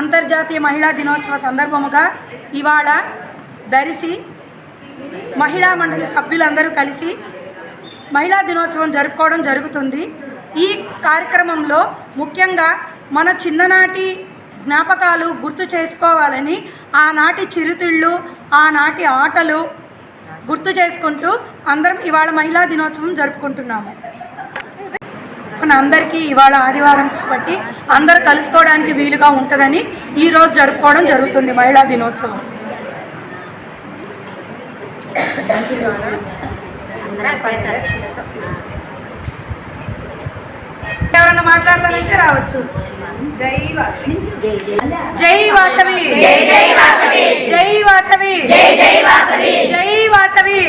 అంతర్జాతీయ మహిళా దినోత్సవ సందర్భముగా ఇవాళ దరిసి మహిళా మండలి సభ్యులందరూ కలిసి మహిళా దినోత్సవం జరుపుకోవడం జరుగుతుంది. ఈ కార్యక్రమంలో ముఖ్యంగా మన చిన్ననాటి జ్ఞాపకాలు గుర్తు చేసుకోవాలని ఆనాటి చిరుతిళ్ళు ఆనాటి ఆటలు గుర్తు చేసుకుంటూ అందరం ఇవాళ మహిళా దినోత్సవం జరుపుకుంటున్నాము. మన అందరికీ ఇవాళ ఆదివారం కాబట్టి అందరు కలుసుకోవడానికి వీలుగా ఉంటుందని ఈ రోజు జరుపుకోవడం జరుగుతుంది మహిళా దినోత్సవం. ఎవరన్నా మాట్లాడతానంటే రావచ్చు. జై వాసవి. జై వాసవి. జై జై వాసవి. జై వాసవి. జై జై వాసవి. జై వాసవి.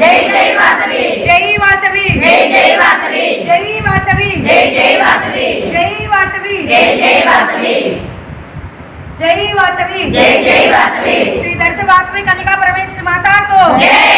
जय जय वासवी। जय वासवी। जय जय वासवी। जय वासवी। जय जय वासवी। जय वासवी। जय जय वासवी। जय वासवी। जय जय वासवी। श्री दर्श वासवी कनिका परमेश्वर माता को। जय